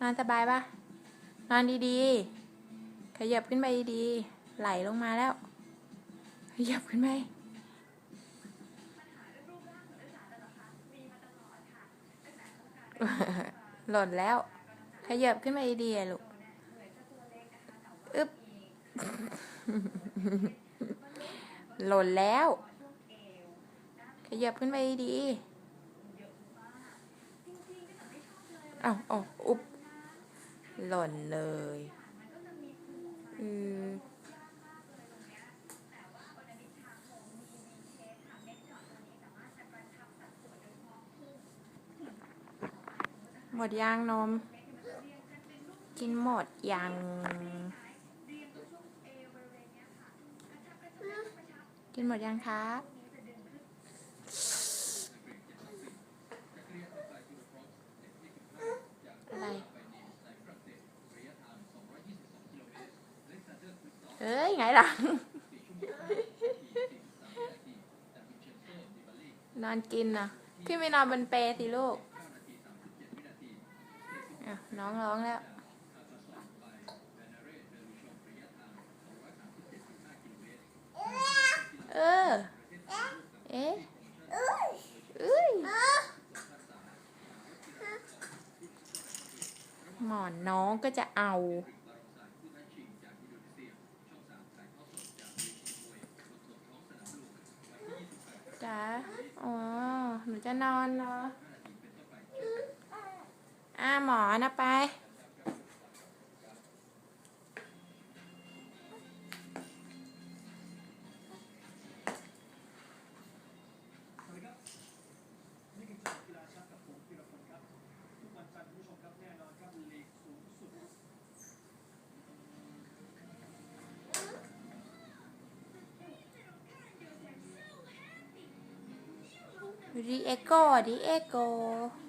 นอนสบายปะนอนดีๆ ขยับขึ้นไปดีๆ ไหลลงมาแล้ว ขยับขึ้นไปหล่นแล้ว ขยับขึ้นไปดีๆลูก อึ๊บ หล่นแล้ว ขยับขึ้นไปดีๆเอาเอาอุ๊บ หล่นเลย อือหมดยางนม กินหมดยังกินหมดยังครับอะไร เอ้ยไงลังนอนกินนะพี่ไม่นอนบนเปรสิลูก น้องร้องแล้ว เออ เอ๊ะเอ้ยหมอนน้องก็จะเอา จ๋าอ๋อหนูจะนอนเนาะอ่าหมอนะไป Re-echo, re-echo.